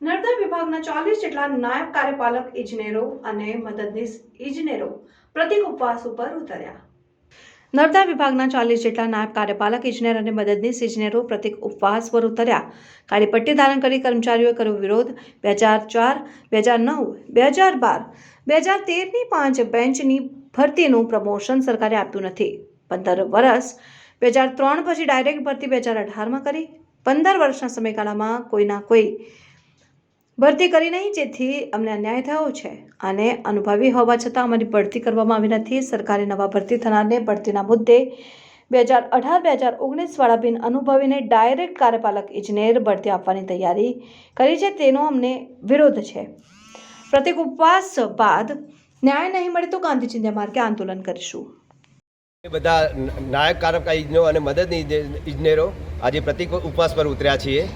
નર્મદા વિભાગના ચાલીસ જેટલા નાયબ કાર્યપાલક ઇજનેરો અને મદદનીશ ઇજનેરો પ્રતિક ઉપવાસ ઉપર ઉતર્યા. નર્મદા વિભાગના ચાલીસ જેટલા નાયબ કાર્યપાલક ઇજનેર અને મદદનીશ ઇજનેરો પ્રતિક ઉપવાસ પર ઉતર્યા. કાળી પટ્ટી ધારણ કરી કર્મચારીઓએ કર્યો વિરોધ. બે હજાર ચાર, બે હજાર નવ, બે હજાર બાર, બે હજાર તેરની પાંચ બેન્ચની ભરતીનું પ્રમોશન સરકારે આપ્યું નથી. પંદર વર્ષ બે હજાર ત્રણ પછી ડાયરેક્ટ ભરતી બે હજાર અઢારમાં કરી. પંદર વર્ષના સમયગાળામાં કોઈના કોઈ ભરતી કરી નહીં, જેથી અમને અન્યાય થયો છે. અને અનુભવી હોવા છતાં અમારી ભરતી કરવામાં આવી નથી. સરકારે નવા ભરતી થનારને ભરતીના મુદ્દે બે હજાર અઢાર, બે હજાર ઓગણીસવાળા બિન અનુભવીને ડાયરેક્ટ કાર્યપાલક ઇજનેર ભરતી આપવાની તૈયારી કરી છે. તેનો અમને વિરોધ છે. પ્રતિક ઉપવાસ બાદ ન્યાય નહીં મળે તો ગાંધીજીને માર્ગે આંદોલન કરીશું. એ બધા નાયક કારક ઇજનેરો અને મદદની ઇજને- ઇજનેરો આજે પ્રતિક ઉપવાસ પર ઉતર્યા છીએ.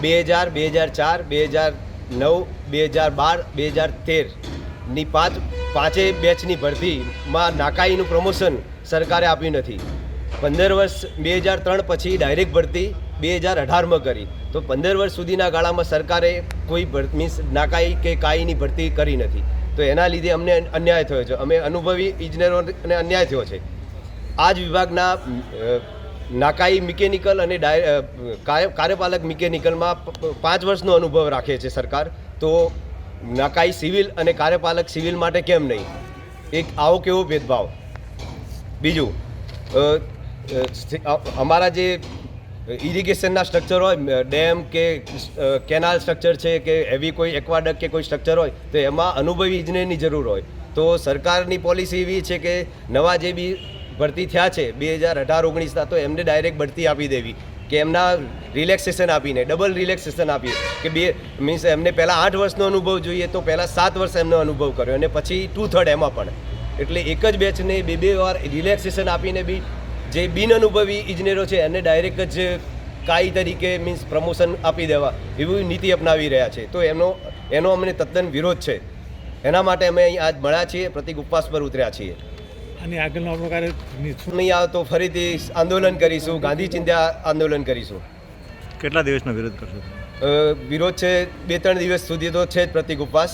બે હજાર બે હજાર ચાર, બે હજાર નવ, બે હજાર બાર, બે હજાર તેરની પાંચ પાંચેય બેચની ભરતીમાં નાકાઈનું પ્રમોશન સરકારે આપ્યું નથી. પંદર વર્ષ બે હજાર ત્રણ પછી ડાયરેક્ટ ભરતી, બે હજાર અઢારમાં કરી. તો પંદર વર્ષ સુધીના ગાળામાં સરકારે કોઈ મીન્સ નાકાઈ કે કાઈની ભરતી કરી નથી. તો એના લીધે અમને અન્યાય થયો છે. અમે અનુભવી ઇજનેરોને અન્યાય થયો છે. આ જ વિભાગના નાકાઈ મિકેનિકલ અને કાર્યપાલક મિકેનિકલમાં પાંચ વર્ષનો અનુભવ રાખે છે સરકાર. તો નાકાઈ સિવિલ અને કાર્યપાલક સિવિલ માટે કેમ નહીં? એક આવો કેવો ભેદભાવ? બીજું અમારા જે ઇરિગેશનના સ્ટ્રક્ચર હોય ડેમ કે કેનાલ સ્ટ્રક્ચર છે કે એવી કોઈ એક્વાડક કે કોઈ સ્ટ્રક્ચર હોય, તો એમાં અનુભવી ઇજનેરની જરૂર હોય. તો સરકારની પોલિસી એવી છે કે નવા જે બી ભરતી થયા છે. બે હજાર અઢાર, ઓગણીસના તો એમને ડાયરેક્ટ ભરતી આપી દેવી કે એમના રિલેક્સેશન આપીને ડબલ રિલેક્સેશન આપીએ કે બે મીન્સ એમને પહેલાં આઠ વર્ષનો અનુભવ જોઈએ તો પહેલાં સાત વર્ષ એમનો અનુભવ કર્યો અને પછી ટુ થર્ડ એમાં પણ. એટલે એક જ બેચને બે બે વાર રિલેક્સેશન આપીને બી જે બિન અનુભવી ઇજનેરો છે એને ડાયરેક્ટ જ કાઈ તરીકે મીન્સ પ્રમોશન આપી દેવા એવી નીતિ અપનાવી રહ્યા છે. તો એનો એનો અમને તદ્દન વિરોધ છે. એના માટે અમે અહીં આજ મળ્યા છીએ, પ્રતિક ઉપવાસ પર ઉતર્યા છીએ. અને આગળનો આપણો કાર્ય નહીં આવે તો ફરીથી આંદોલન કરીશું ગાંધી ચિંધ્યા આંદોલન કરીશું. કેટલા દિવસનો વિરોધ કરશો વિરોધ છે બે ત્રણ દિવસ સુધી તો છે જ પ્રતિક ઉપવાસ.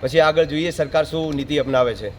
પછી આગળ જોઈએ સરકાર શું નીતિ અપનાવે છે.